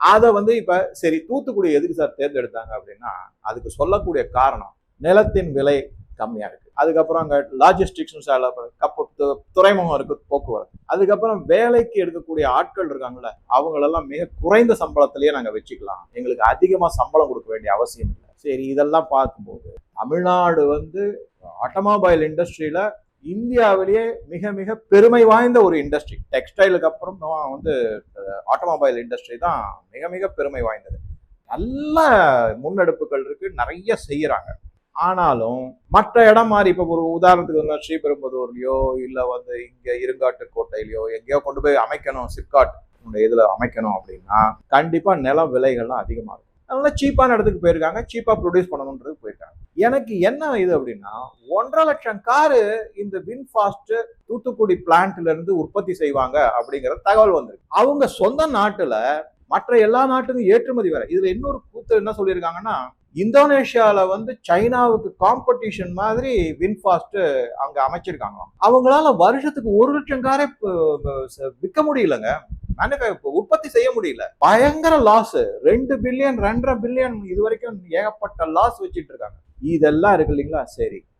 அதை வந்து இப்போ சரி தூத்துக்குடி எதுக்கு சார் தேர்ந்தெடுத்தாங்க அப்படின்னா அதுக்கு சொல்லக்கூடிய காரணம் நிலத்தின் விலை கம்மியாக இருக்குது அதுக்கப்புறம் அங்கே லாஜிஸ்டிக்ஸ் கப்பு து- துறைமுகம் இருக்குது போக்குவரத்து. அதுக்கப்புறம் வேலைக்கு எடுக்கக்கூடிய ஆட்கள் இருக்காங்கல்ல அவங்களெல்லாம் மிக குறைந்த சம்பளத்திலேயே நாங்கள் வச்சுக்கலாம். எங்களுக்கு அதிகமாக சம்பளம் கொடுக்க வேண்டிய அவசியம் இல்லை. சரி இதெல்லாம் பார்க்கும்போது தமிழ்நாடு வந்து ஆட்டோமொபைல் இண்டஸ்ட்ரியில் இந்தியாவிலேயே மிக மிக பெருமை வாய்ந்த ஒரு இண்டஸ்ட்ரி. டெக்ஸ்டைலுக்கு அப்புறம் வந்து ஆட்டோமொபைல் இண்டஸ்ட்ரி தான் மிக மிக பெருமை வாய்ந்தது. நல்ல முன்னெடுப்புகள் இருக்கு நிறைய செய்யறாங்க. ஆனாலும் மற்ற இடம் மாதிரி இப்போ ஒரு உதாரணத்துக்கு வந்து ஸ்ரீபெரும்புதூர்லையோ இல்லை வந்து இங்கே இருங்காட்டு கோட்டையிலயோ எங்கேயோ கொண்டு போய் அமைக்கணும் சிப்காட் இதில் அமைக்கணும் அப்படின்னா கண்டிப்பாக நிலம் விலைகள்லாம் அதிகமாக இருக்கும். அதனால சீப்பான இடத்துக்கு போயிருக்காங்க சீப்பாக ப்ரொடியூஸ் பண்ணணுன்றது போயிருக்காங்க எனக்கு என்ன இது அப்படின்னா ஒன்றரை லட்சம் காரு இந்த வின்ஃபாஸ்ட் தூத்துக்குடி பிளான்ட்ல இருந்து உற்பத்தி செய்வாங்க அப்படிங்கிற தகவல் வந்திருக்கு. அவங்க சொந்த நாட்டுல மற்ற எல்லா நாட்டுக்கும் ஏற்றுமதி வேற. இதுல இன்னொரு கூத்து என்ன சொல்லியிருக்காங்கன்னா இந்தோனேஷியால வந்து சைனாவுக்கு காம்படிஷன் மாதிரி வின்ஃபாஸ்ட் அங்க அமைச்சிருக்காங்க அவங்களால வருஷத்துக்கு ஒரு லட்சம் காரே விற்க முடியலங்க. உற்பத்தி செய்ய முடியல. பயங்கர லாஸ் ரெண்டு பில்லியன் ரெண்டரை பில்லியன் இது வரைக்கும் ஏகப்பட்ட லாஸ் வச்சுட்டு இருக்காங்க. இதெல்லாம் இருக்கு இல்லைங்களா? சரி.